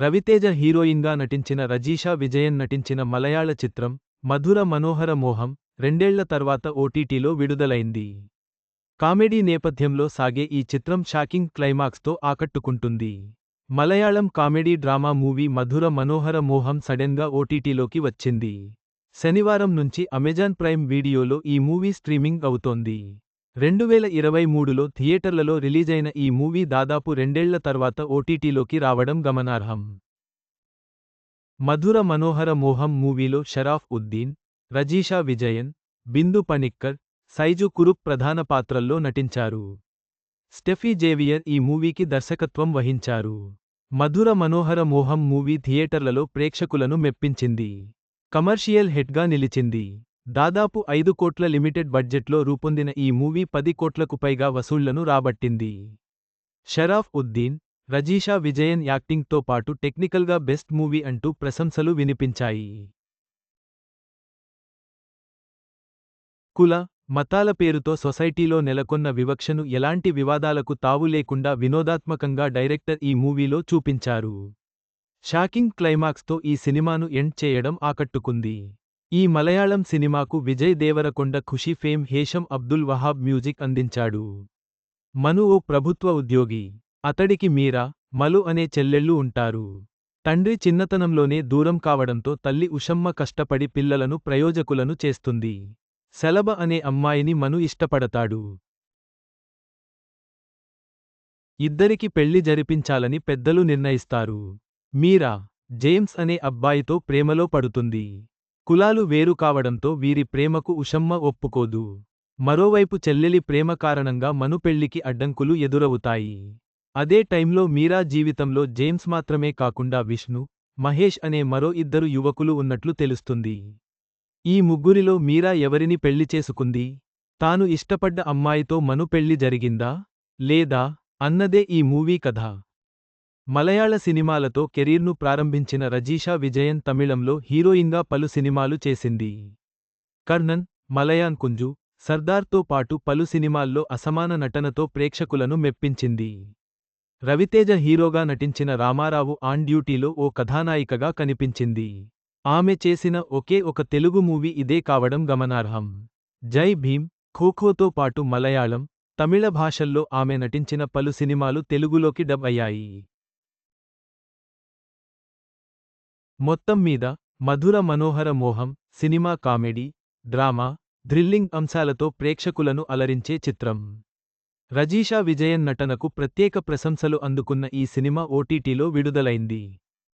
రవితేజ హీరోయిన్గా నటించిన రజీషా విజయన్ నటించిన మలయాళ చిత్రం మధుర మనోహర మోహం రెండేళ్ళ తర్వాత ఓటీటీలో విడుదలైంది. కామెడీ నేపథ్యంలో సాగే ఈ చిత్రం షాకింగ్ క్లైమాక్స్తో ఆకట్టుకుంటుంది. Malayalam comedy drama movie Madhura Manohara Moham సడెన్గా ఓటీటీలోకి వచ్చింది. శనివారం నుంచి అమెజాన్ ప్రైమ్ వీడియోలో ఈ మూవీ స్ట్రీమింగ్ అవుతోంది. రెండువేల ఇరవై మూడులో థియేటర్లలో రిలీజైన ఈ మూవీ దాదాపు రెండేళ్ళ తర్వాత ఓటీటీలోకి రావడం గమనార్హం. మధుర మనోహర మోహం మూవీలో షరాఫ్ ఉద్దీన్ రజీషా విజయన్ బిందు పనిక్కర్ సైజు కురుప్ ప్రధాన పాత్రల్లో నటించారు. స్టెఫీ జేవియర్ ఈ మూవీకి దర్శకత్వం వహించారు. మధుర మనోహర మోహం మూవీ థియేటర్లలో ప్రేక్షకులను మెప్పించింది. కమర్షియల్ హిట్గా నిలిచింది. దాదాపు ఐదు కోట్ల లిమిటెడ్ బడ్జెట్లో రూపొందిన ఈ మూవీ పది కోట్లకు పైగా వసూళ్ళను రాబట్టింది. షరాఫ్ ఉద్దీన్ రజీషా విజయన్ యాక్టింగ్తో పాటు టెక్నికల్గా బెస్ట్ మూవీ అంటూ ప్రశంసలు వినిపించాయి. కుల మతాల పేరుతో సొసైటీలో నెలకొన్న వివక్షను ఎలాంటి వివాదాలకు తావు లేకుండా వినోదాత్మకంగా డైరెక్టర్ ఈ మూవీలో చూపించారు. షాకింగ్ క్లైమాక్స్తో ఈ సినిమాను ఎండ్ చేయడం ఆకట్టుకుంది. ఈ మలయాళం సినిమాకు విజయ్ దేవరకొండ ఖుషి ఫేమ్ హేషం అబ్దుల్ వహాబ్ మ్యూజిక్ అందించాడు. మను ఓ ప్రభుత్వ ఉద్యోగి అతడికి మీరా మలు అనే చెల్లెళ్ళు ఉంటారు. తండ్రి చిన్నతనంలోనే దూరం కావడంతో తల్లి ఉషమ్మ కష్టపడి పిల్లలను ప్రయోజకులను చేస్తుంది. సెలబ అనే అమ్మాయిని మను ఇష్టపడతాడు. ఇద్దరికి పెళ్ళి జరిపించాలని పెద్దలు నిర్ణయిస్తారు. మీరా జేమ్స్ అనే అబ్బాయితో ప్రేమలో పడుతుంది. కులాలు వేరు కావడంతో వీరి ప్రేమకు ఉషమ్మ ఒప్పుకోదు. మరోవైపు చెల్లెలి ప్రేమ కారణంగా మను పెళ్ళికి అడ్డంకులు ఎదురవుతాయి. అదే టైంలో మీరా జీవితంలో జేమ్స్ మాత్రమే కాకుండా విష్ణు మహేష్ అనే మరో ఇద్దరు యువకులు ఉన్నట్లు తెలుస్తుంది. ఈ ముగ్గురిలో మీరా ఎవరిని పెళ్ళి చేసుకుంది? తాను ఇష్టపడ్డ అమ్మాయితో మను పెళ్ళి జరిగిందా? లేదా? అన్నదే ఈ మూవీ కథ. మలయాళ సినిమాలతో కెరీర్ను ప్రారంభించిన రజీషా విజయన్ తమిళంలో హీరోయిన్గా పలు సినిమాలు చేసింది. కర్ణన్ మలయాన్ కుంజు సర్దార్తో పాటు పలు సినిమాల్లో అసమాన నటనతో ప్రేక్షకులను మెప్పించింది. రవితేజ హీరోగా నటించిన రామారావు ఆన్ డ్యూటీలో ఓ కథానాయికగా కనిపించింది. ఆమె చేసిన ఒకే ఒక తెలుగు మూవీ ఇదే కావడం గమనార్హం. జై భీమ్ ఖోఖోతో పాటు మలయాళం తమిళ భాషల్లో ఆమె నటించిన పలు సినిమాలు తెలుగులోకి డబ్ అయ్యాయి. మొత్తం మీద మధుర మనోహర మోహం సినిమా కామెడీ డ్రామా థ్రిల్లింగ్ అంశాలతో ప్రేక్షకులను అలరించే చిత్రం. రజీషా విజయన్ నటనకు ప్రత్యేక ప్రశంసలు అందుకున్న ఈ సినిమా ఓటీటీలో విడుదలైంది.